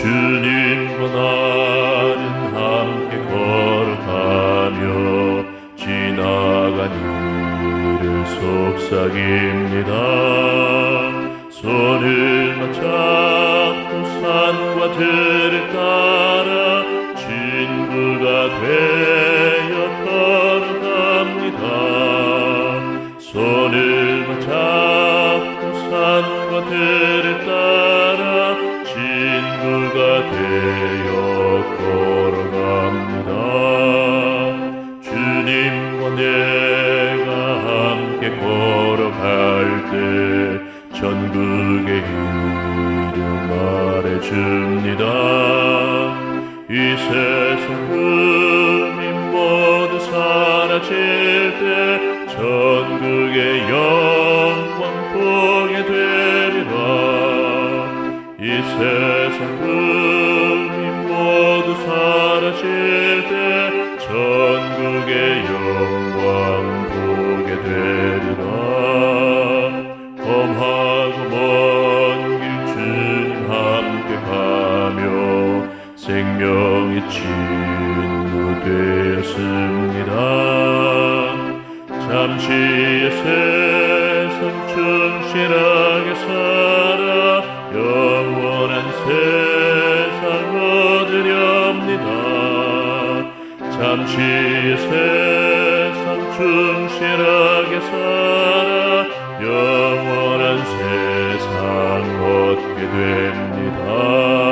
주님과 나는 함께 걸어가며 지나간 일을 속삭입니다. 손을 맞잡고 산과 들을 따라 친구가 되어 걸어갑니다. 손을 맞잡고 산과 들 때 전국의 이름 말해줍니다. 이 세상 금이 모두 사라질 때 전국의 영광 보게 되리라. 이 세상 금이 모두 사라질 때 전국의 영광 생명의 친구 되었습니다. 잠시의 세상 충실하게 살아 영원한 세상 얻으렵니다. 잠시의 세상 충실하게 살아 영원한 세상 얻게 됩니다